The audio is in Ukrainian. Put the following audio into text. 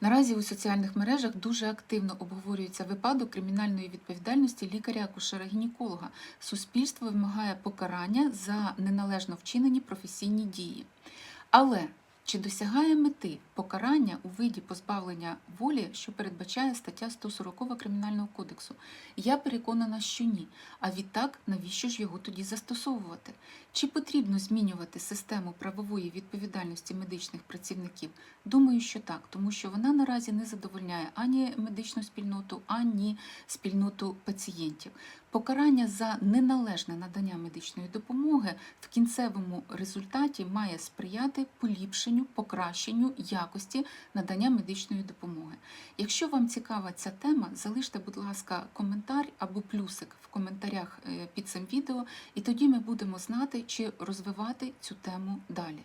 Наразі у соціальних мережах дуже активно обговорюється випадок кримінальної відповідальності лікаря-акушера-гінеколога. Суспільство вимагає покарання за неналежно вчинені професійні дії. Але чи досягає мети покарання у виді позбавлення волі, що передбачає стаття 140 Кримінального кодексу? Я переконана, що ні. А відтак, навіщо ж його тоді застосовувати? Чи потрібно змінювати систему правової відповідальності медичних працівників? Думаю, що так, тому що вона наразі не задовольняє ані медичну спільноту, ані спільноту пацієнтів. Покарання за неналежне надання медичної допомоги в кінцевому результаті має сприяти поліпшенню, покращенню якості надання медичної допомоги. Якщо вам цікава ця тема, залиште, будь ласка, коментар або плюсик в коментарях е, під цим відео, і тоді ми будемо знати, чи розвивати цю тему далі.